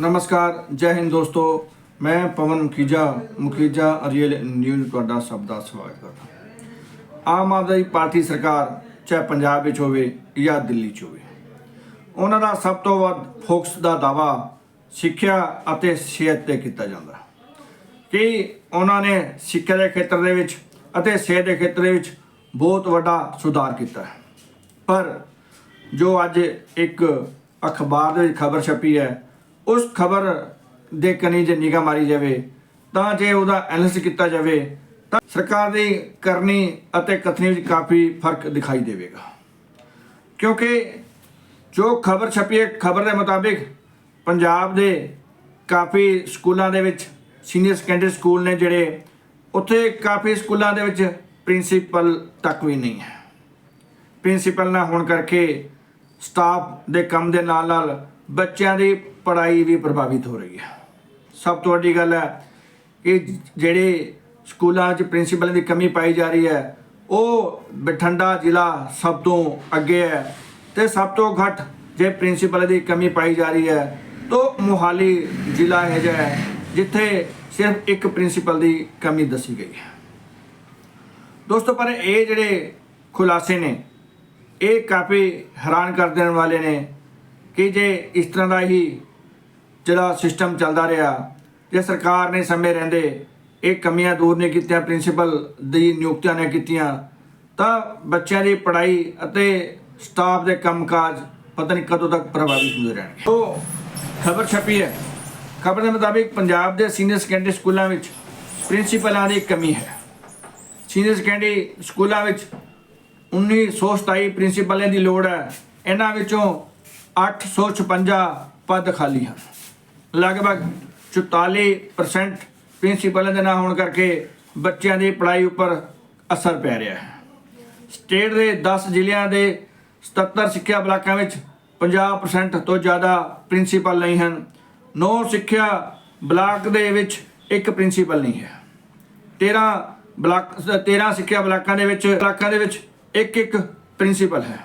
ਨਮਸਕਾਰ, ਜੈ ਹਿੰਦ ਦੋਸਤੋ। ਮੈਂ ਪਵਨ ਮੁਖੀਜਾ ਮੁਖੀਜਾ ਅਰੀਅਲ ਨਿਊਜ਼ ਤੁਹਾਡਾ ਸਭ ਦਾ ਸਵਾਗਤ ਕਰਦਾ ਆਮ ਆਦਮੀ ਪਾਰਟੀ ਸਰਕਾਰ, ਚਾਹੇ ਪੰਜਾਬ ਵਿੱਚ ਹੋਵੇ ਜਾਂ ਦਿੱਲੀ 'ਚ ਹੋਵੇ। ਉਹਨਾਂ ਦਾ ਸਭ ਤੋਂ ਵੱਧ ਫੋਕਸ ਦਾ ਦਾਵਾ ਸਿੱਖਿਆ ਅਤੇ ਸਿਹਤ ਤੇ ਕੀਤਾ ਜਾਂਦਾ ਕਿ ਉਹਨਾਂ ਨੇ ਸਿੱਖਿਆ ਦੇ ਖੇਤਰ ਦੇ ਵਿੱਚ ਅਤੇ ਸਿਹਤ ਦੇ ਖੇਤਰ ਦੇ ਵਿੱਚ ਬਹੁਤ ਵੱਡਾ ਸੁਧਾਰ ਕੀਤਾ ਹੈ। ਪਰ ਜੋ ਅੱਜ ਇੱਕ ਅਖਬਾਰ ਦੇ ਵਿੱਚ ਖਬਰ ਛਪੀ ਹੈ ਉਸ ਖਬਰ ਦੇ ਕਨੀ ਜੇ ਨਿਗਾਹ ਮਾਰੀ ਜਾਵੇ, ਤਾਂ ਜੇ ਉਹਦਾ ਐਨਾਲਿਸਿਸ ਕੀਤਾ ਜਾਵੇ, ਤਾਂ ਸਰਕਾਰ ਦੀ ਕਰਨੀ ਅਤੇ ਕਥਨੀ ਵਿੱਚ ਕਾਫੀ ਫ਼ਰਕ ਦਿਖਾਈ ਦੇਵੇਗਾ। ਕਿਉਂਕਿ ਜੋ ਖਬਰ ਛਪੀ ਹੈ, ਖਬਰ ਦੇ ਮੁਤਾਬਿਕ ਪੰਜਾਬ ਦੇ ਕਾਫੀ ਸਕੂਲਾਂ ਦੇ ਵਿੱਚ, ਸੀਨੀਅਰ ਸੈਕੰਡਰੀ ਸਕੂਲ ਨੇ ਜਿਹੜੇ, ਉੱਥੇ ਕਾਫੀ ਸਕੂਲਾਂ ਦੇ ਵਿੱਚ ਪ੍ਰਿੰਸੀਪਲ ਤੱਕ ਵੀ ਨਹੀਂ ਹੈ। ਪ੍ਰਿੰਸੀਪਲ ਨਾ ਹੋਣ ਕਰਕੇ ਸਟਾਫ ਦੇ ਕੰਮ ਦੇ ਨਾਲ ਨਾਲ ਬੱਚਿਆਂ ਦੀ ਪੜ੍ਹਾਈ ਵੀ ਪ੍ਰਭਾਵਿਤ ਹੋ ਰਹੀ ਹੈ। ਸਭ ਤੋਂ ਵੱਡੀ ਗੱਲ ਹੈ ਕਿ ਜਿਹੜੇ ਸਕੂਲਾਂ 'ਚ ਪ੍ਰਿੰਸੀਪਲਾਂ ਦੀ ਕਮੀ ਪਾਈ ਜਾ ਰਹੀ ਹੈ, ਉਹ ਬਠਿੰਡਾ ਜ਼ਿਲ੍ਹਾ ਸਭ ਤੋਂ ਅੱਗੇ ਹੈ ਤੇ ਸਭ ਤੋਂ ਘੱਟ ਜੇ ਪ੍ਰਿੰਸੀਪਲ ਦੀ ਕਮੀ ਪਾਈ ਜਾ ਰਹੀ ਹੈ, ਤਾਂ ਮੁਹਾਲੀ ਜ਼ਿਲ੍ਹਾ ਹੈ ਜਿਹਾ ਹੈ ਜਿੱਥੇ ਸਿਰਫ ਇੱਕ ਪ੍ਰਿੰਸੀਪਲ ਦੀ ਕਮੀ ਦੱਸੀ ਗਈ ਹੈ। ਦੋਸਤੋ, ਪਰ ਇਹ ਜਿਹੜੇ ਖੁਲਾਸੇ ਨੇ, ਇਹ ਕਾਫੀ ਹੈਰਾਨ ਕਰ ਦੇਣ ਵਾਲੇ ਨੇ। ਕਿ ਜੇ ਇਸ ਤਰ੍ਹਾਂ ਦਾ ਹੀ ਜਿਹੜਾ ਸਿਸਟਮ ਚੱਲਦਾ ਰਿਹਾ, ਜੇ ਸਰਕਾਰ ਨੇ ਸਮੇਂ ਰਹਿੰਦੇ, ਇਹ ਕਮੀਆਂ ਦੂਰ ਨਹੀਂ ਕੀਤੀਆਂ ਪ੍ਰਿੰਸੀਪਲ ਦੀ ਨਿਯੁਕਤੀਆਂ ਨੇ ਕੀਤੀਆਂ, ਤਾਂ ਬੱਚਿਆਂ ਦੀ ਪੜ੍ਹਾਈ ਅਤੇ ਸਟਾਫ ਦੇ ਕੰਮਕਾਜ ਪਤਾ ਨਹੀਂ ਕਦੋਂ ਤੱਕ ਪ੍ਰਭਾਵਿਤ ਹੁੰਦੇ ਰਹਿਣਗੇ। ਤੋ ਖਬਰ ਛਪੀ ਹੈ। ਖਬਰ ਦੇ ਮੁਤਾਬਿਕ ਪੰਜਾਬ ਦੇ ਸੀਨੀਅਰ ਸੈਕੰਡਰੀ ਸਕੂਲਾਂ ਵਿੱਚ ਪ੍ਰਿੰਸੀਪਲਾਂ ਦੀ ਕਮੀ ਹੈ। ਸੀਨੀਅਰ ਸੈਕੰਡਰੀ ਸਕੂਲਾਂ ਵਿੱਚ 1927 ਪ੍ਰਿੰਸੀਪਲਾਂ ਦੀ ਲੋੜ ਹੈ। ਇਹਨਾਂ ਵਿੱਚੋਂ 856 ਪਦ ਖਾਲੀ ਹਨ। ਲਗਭਗ 44% ਪ੍ਰਿੰਸੀਪਲਾਂ ਦੇ ਨਾ ਹੋਣ ਕਰਕੇ ਬੱਚਿਆਂ ਦੀ ਪੜ੍ਹਾਈ ਉੱਪਰ ਅਸਰ ਪੈ ਰਿਹਾ ਹੈ। ਸਟੇਟ ਦੇ 10 ਜ਼ਿਲ੍ਹਿਆਂ ਦੇ 77 ਸਿੱਖਿਆ ਬਲਾਕਾਂ ਵਿੱਚ 50% ਤੋਂ ਜ਼ਿਆਦਾ ਪ੍ਰਿੰਸੀਪਲ ਨਹੀਂ ਹਨ। 9 ਸਿੱਖਿਆ ਬਲਾਕ ਦੇ ਵਿੱਚ ਇੱਕ ਪ੍ਰਿੰਸੀਪਲ ਨਹੀਂ ਹੈ। 13 ਬਲਾਕ 13 ਸਿੱਖਿਆ ਬਲਾਕਾਂ ਦੇ ਵਿੱਚ, ਬਲਾਕਾਂ ਦੇ ਵਿੱਚ ਇੱਕ ਇੱਕ ਪ੍ਰਿੰਸੀਪਲ ਹੈ।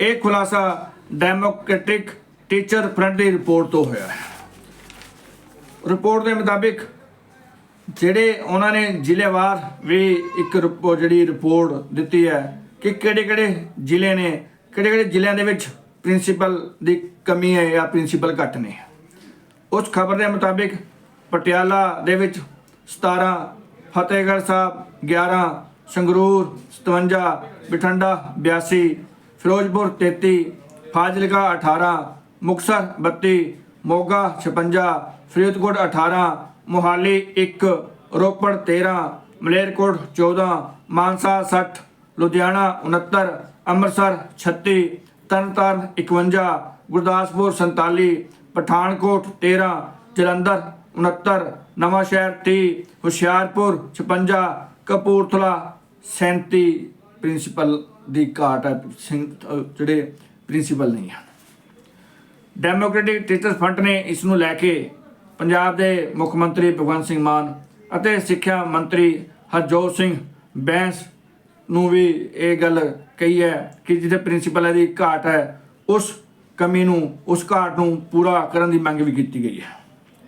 ਇਹ ਖੁਲਾਸਾ ਡੈਮੋਕ੍ਰੈਟਿਕ ਟੀਚਰ ਫਰੰਟ ਦੀ ਰਿਪੋਰਟ ਤੋਂ ਹੋਇਆ ਹੈ। ਰਿਪੋਰਟ ਦੇ ਮੁਤਾਬਿਕ ਜਿਹੜੇ ਉਹਨਾਂ ਨੇ ਜ਼ਿਲ੍ਹੇਵਾਰ ਵੀ ਇੱਕ ਰਿਪੋ ਜਿਹੜੀ ਰਿਪੋਰਟ ਦਿੱਤੀ ਹੈ ਕਿ ਕਿਹੜੇ ਕਿਹੜੇ ਜ਼ਿਲ੍ਹੇ ਨੇ, ਕਿਹੜੇ ਕਿਹੜੇ ਜ਼ਿਲ੍ਹਿਆਂ ਦੇ ਵਿੱਚ ਪ੍ਰਿੰਸੀਪਲ ਦੀ ਕਮੀ ਹੈ ਜਾਂ ਪ੍ਰਿੰਸੀਪਲ ਘੱਟ ਨੇ। ਉਸ ਖਬਰ ਦੇ ਮੁਤਾਬਿਕ ਪਟਿਆਲਾ ਦੇ ਵਿੱਚ 17 ਫਤਿਹਗੜ੍ਹ ਸਾਹਿਬ 11 ਸੰਗਰੂਰ 57 ਬਠਿੰਡਾ 82 ਫਿਰੋਜ਼ਪੁਰ 33 ਫਾਜ਼ਿਲਕਾ 18 ਮੁਕਤਸਰ 32 ਮੋਗਾ 56 ਫਰੀਦਕੋਟ 18 ਮੋਹਾਲੀ 1 ਰੋਪੜ 13 ਮਲੇਰਕੋਟ 14 ਮਾਨਸਾ 60 ਲੁਧਿਆਣਾ 69 ਅੰਮ੍ਰਿਤਸਰ 36 ਤਰਨਤਾਰਨ 51 ਗੁਰਦਾਸਪੁਰ 47 ਪਠਾਨਕੋਟ 13 ਜਲੰਧਰ 69 ਨਵਾਂ ਸ਼ਹਿਰ 30 ਹੁਸ਼ਿਆਰਪੁਰ 56 ਕਪੂਰਥਲਾ 37 ਪ੍ਰਿੰਸੀਪਲ ਦੀ ਘਾਟ ਹੈ, ਸਿੰਘ ਜਿਹੜੇ ਪ੍ਰਿੰਸੀਪਲ ਨਹੀਂ ਹਨ। ਡੈਮੋਕ੍ਰੈਟਿਕ ਟੀਚਰਸ ਫਰੰਟ ਨੇ ਇਸ ਨੂੰ ਲੈ ਕੇ ਪੰਜਾਬ ਦੇ ਮੁੱਖ ਮੰਤਰੀ ਭਗਵੰਤ ਸਿੰਘ ਮਾਨ ਅਤੇ ਸਿੱਖਿਆ ਮੰਤਰੀ ਹਰਜੋਤ ਸਿੰਘ ਬੈਂਸ ਨੂੰ ਵੀ ਇਹ ਗੱਲ ਕਹੀ ਹੈ ਕਿ ਜਿੱਥੇ ਪ੍ਰਿੰਸੀਪਲਾਂ ਦੀ ਘਾਟ ਹੈ, ਉਸ ਕਮੀ ਨੂੰ, ਉਸ ਘਾਟ ਨੂੰ ਪੂਰਾ ਕਰਨ ਦੀ ਮੰਗ ਵੀ ਕੀਤੀ ਗਈ ਹੈ।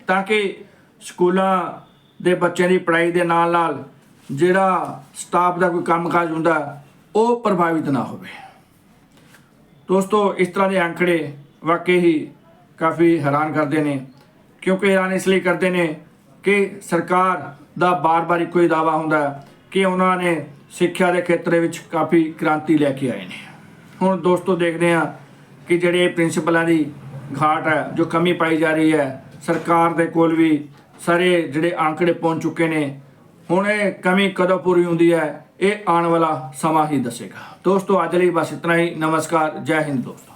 ਤਾਂ ਕਿ ਸਕੂਲਾਂ ਦੇ ਬੱਚਿਆਂ ਦੀ ਪੜ੍ਹਾਈ ਦੇ ਨਾਲ ਨਾਲ ਜਿਹੜਾ ਸਟਾਫ ਦਾ ਕੋਈ ਕੰਮਕਾਜ ਹੁੰਦਾ, ਉਹ ਪ੍ਰਭਾਵਿਤ ਨਾ ਹੋਵੇ। ਦੋਸਤੋ, ਇਸ ਤਰ੍ਹਾਂ ਦੇ ਅੰਕੜੇ ਵਾਕਈ ਹੀ ਕਾਫੀ ਹੈਰਾਨ ਕਰਦੇ ਨੇ, ਕਿਉਂਕਿ ਹੈਰਾਨ ਇਸ ਲਈ ਕਰਦੇ ਨੇ ਕਿ ਸਰਕਾਰ ਦਾ ਬਾਰ-ਬਾਰ ਇੱਕੋ ਹੀ ਦਾਵਾ ਹੁੰਦਾ ਕਿ ਉਹਨਾਂ ਨੇ ਸਿੱਖਿਆ ਦੇ ਖੇਤਰ ਵਿੱਚ ਕਾਫੀ ਕ੍ਰਾਂਤੀ ਲੈ ਕੇ ਆਏ ਨੇ। ਹੁਣ ਦੋਸਤੋ, ਦੇਖਦੇ ਹਾਂ ਕਿ ਜਿਹੜੇ ਪ੍ਰਿੰਸੀਪਲਾਂ ਦੀ ਘਾਟ ਹੈ, ਜੋ ਕਮੀ ਪਾਈ ਜਾ ਰਹੀ ਹੈ, ਸਰਕਾਰ ਦੇ ਕੋਲ ਵੀ ਸਾਰੇ ਜਿਹੜੇ ਅੰਕੜੇ ਪਹੁੰਚ ਚੁੱਕੇ ਨੇ, ਹੁਣ ਇਹ ਕਮੀ ਕਦੋਂ ਪੂਰੀ ਹੁੰਦੀ ਹੈ ਇਹ ਆਉਣ ਵਾਲਾ ਸਮਾਂ ਹੀ ਦੱਸੇਗਾ। ਦੋਸਤੋ, ਅੱਜ ਲਈ ਬਸ ਇਤਨਾ ਹੀ। ਨਮਸਕਾਰ। ਜੈ ਹਿੰਦ ਦੋਸਤੋ।